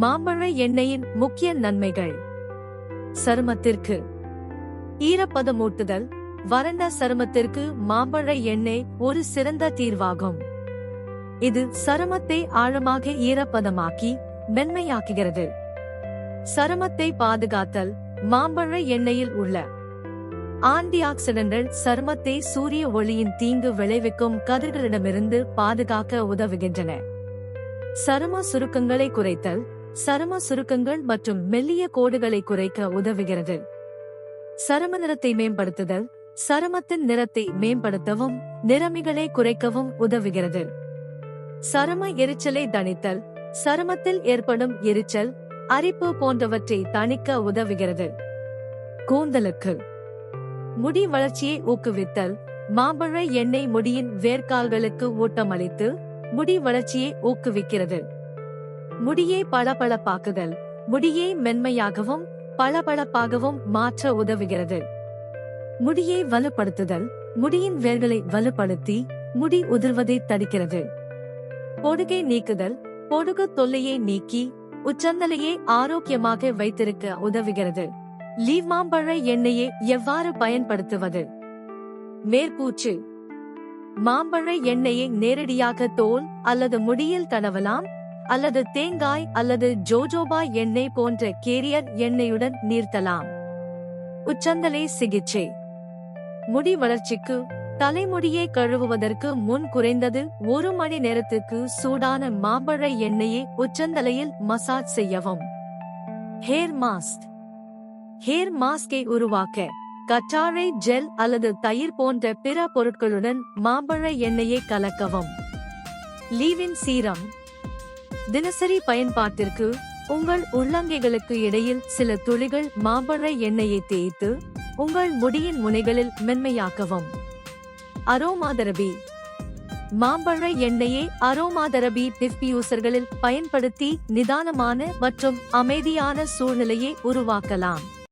மாம்பழ எண்ணெயின் முக்கிய நன்மைகள். சருமத்திற்கு ஈரப்பதமூட்டுதல். வறண்ட சருமத்திற்கு மாம்பழ எண்ணெய் ஒரு சிறந்த தீர்வாகும். இது சருமத்தை ஆழமாக ஈரப்பதமாக்கி மென்மையாக்குகிறது. சருமத்தை பாதுகாத்தல் மாம்பழ எண்ணெயில் உள்ள ஆன்டி ஆக்சிடென்ட்கள் சருமத்தை சூரிய ஒளியின் தீங்கு விளைவிக்கும் கதிர்களிடமிருந்து பாதுகாக்க உதவுகின்றன. சரும சுருக்கங்களை குறைத்தல் சரும சுருக்கங்கள் மற்றும் மெல்லிய கோடுகளை குறைக்க உதவுகிறது. சரும நிறத்தை மேம்படுத்துதல் சருமத்தின் நிறத்தை மேம்படுத்தவும் நிறமிகளை குறைக்கவும் உதவுகிறது. சரும எரிச்சலை தணித்தல் சருமத்தில் ஏற்படும் எரிச்சல் அரிப்பு போன்றவற்றை தணிக்க உதவுகிறது. கூந்தலுக்கு முடி வளர்ச்சியை ஊக்குவித்தல் மாம்பழ எண்ணெய் முடியின் வேர்க்கால்களுக்கு ஊட்டமளித்து முடி வளர்ச்சியை ஊக்குவிக்கிறது. முடியை பளபளப்பாக்குதல். முடியை மென்மையாகவும் பளபளப்பாகவும் மாற்ற உதவுகிறது. முடியை வலுப்படுத்துதல். முடியின் வேர்களை வலுப்படுத்தி முடி உதிர்வதை தடுக்கிறது. பொடுகை நீக்குதல். பொடுகு தொல்லையை நீக்கி உச்சந்தலையை ஆரோக்கியமாக வைத்திருக்க உதவுகிறது. லீவ் மாம்பழ எண்ணெயை எவ்வாறு பயன்படுத்துவது? மேற்பூச்சு. மாம்பழ எண்ணெயை நேரடியாக தோல் அல்லது முடியில் தடவலாம். அல்லது தேங்காய் அல்லது ஜோஜோபா எண்ணெய் போன்ற கேரியர் எண்ணெயுடன் நீர்த்தலாம். உச்சந்தலை சிகிச்சை. முடி வளர்ச்சிக்கு தலைமுடியை கழுவுவதற்கு முன் குறைந்தது ஒரு மணி நேரத்துக்கு சூடான மாம்பழ எண்ணெயை உச்சந்தலையில் மசாஜ் செய்யவும். Hair mask. ஹேர் மாஸ்கை உருவாக்க கற்றாழை ஜெல் அல்லது தயிர் போன்ற பிற பொருட்களுடன் மாம்பழ எண்ணெயை கலக்கவும். Leave in serum. தினசரி பயன்பாட்டிற்கு உங்கள் உள்ளங்கைகளுக்கு இடையில் சில துளிகள் மாம்பழ எண்ணெயை தேய்த்து உங்கள் முடியின் முனைகளில் மென்மையாக்கவும். அரோமாதரபி. மாம்பழ எண்ணெயை அரோமாதரபி டிஃப்யூசர்களில் பயன்படுத்தி நிதானமான மற்றும் அமைதியான சூழ்நிலையை உருவாக்கலாம்.